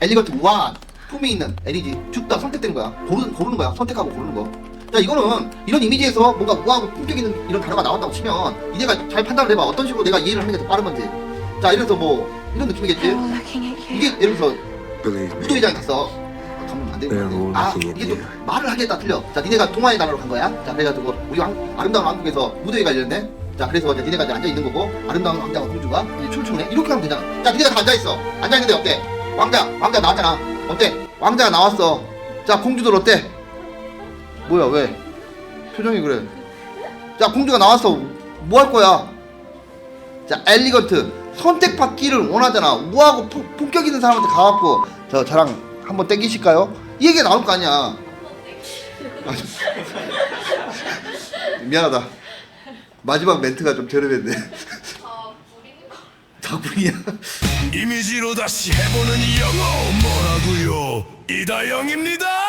엘리거트 우아 품이 있는 LEG 둘다 선택되는 거야. 고르는 고르는 거야. 선택하고 고르는 거. 자 이거는 이런 이미지에서 뭔가 우아하고 품격 있는 이런 단어가 나온다고 치면 니네가 잘 판단을 해봐. 어떤 식으로 내가 이해를 하는 게 더 빠른 건지. 자 들어서 뭐 이런 느낌이겠지. 이게 예를 들어서 무도회장에 갔어. 아. 아 이게 또. 말을 하기에 따라 틀려. 자 니네가 동화의 나라로 간 거야. 자 그래가지고 우리 왕, 아름다운 왕국에서 무도회가 열렸네. 자 그래서 이제 니네가 이제 앉아 있는 거고 아름다운 왕자와 공주가 이제 춤을 추네. 이렇게 하면 되잖아. 자 니네가 다 앉아 있어. 앉아 있는데 어때? 왕자 왕자 나왔잖아. 어때? 왕자가 나왔어. 자 공주들 어때? 뭐야 왜? 표정이 그래. 자 공주가 나왔어. 뭐 할 거야? 자 엘리건트 선택받기를 원하잖아 우아하고 품- 품격 있는 사람한테 가갖고 저 저랑 한번 땡기실까요? 이 얘기가 나올 거 아니야 아, 미안하다 마지막 멘트가 좀 저렴했네 다 불이야. 이미지로 다시 해보는 영어 뭐라고요? 이다영입니다